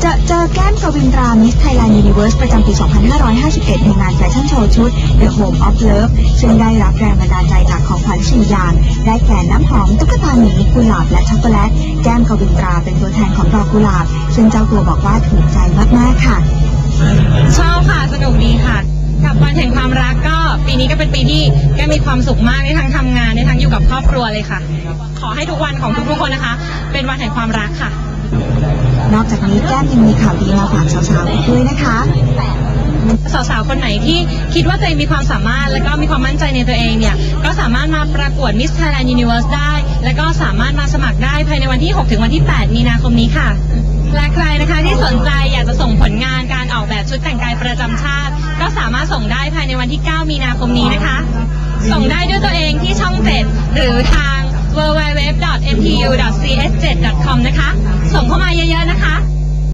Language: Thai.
เจอเจอแก้มกวินตรามิสไทยแลนด์ยูนิเวิร์สประจำปี 2551 ในงานแฟชั่นโชว์ชุด The Home of Love ซึ่งได้รับแรงบันดาลใจจากของขวัญสี่อย่าง ได้แก่น้ำหอม ตุ๊กตาหมีกุหลาบ และช็อกโกแลต แก้มกวินตราเป็นตัวแทนของดอกกุหลาบ ซึ่งเจ้าตัวบอกว่าถูกใจมากๆค่ะ ชอบค่ะ สนุกดีค่ะ กับวันแห่งความรักก็ปีนี้ก็เป็นปีที่แก้มีความสุขมากในทั้งทำงานในทั้งอยู่กับครอบครัวเลยค่ะ ขอให้ทุกวันของทุกๆคนนะคะ เป็นวันแห่งความรักค่ะ แก้มยังมีข่าวดีมาฝากสาวๆด้วยนะคะ สาวๆ คนไหนที่คิดว่าตัวเองมีความสามารถ และก็มีความมั่นใจในตัวเองเนี่ย ก็สามารถมาประกวด Miss Thailand Universe ได้ และก็สามารถมาสมัครได้ภายในวันที่ 6 ถึงวันที่ 8 มีนาคมนี้ค่ะ และใครนะคะที่สนใจอยากจะส่งผลงานการออกแบบชุดแต่งกายประจำชาติ ก็สามารถส่งได้ภายในวันที่ 9 มีนาคมนี้นะคะ ส่งได้ด้วยตัวเองที่ช่อง 7 หรือทาง www.mtu.cs7.com นะคะ ส่งเข้า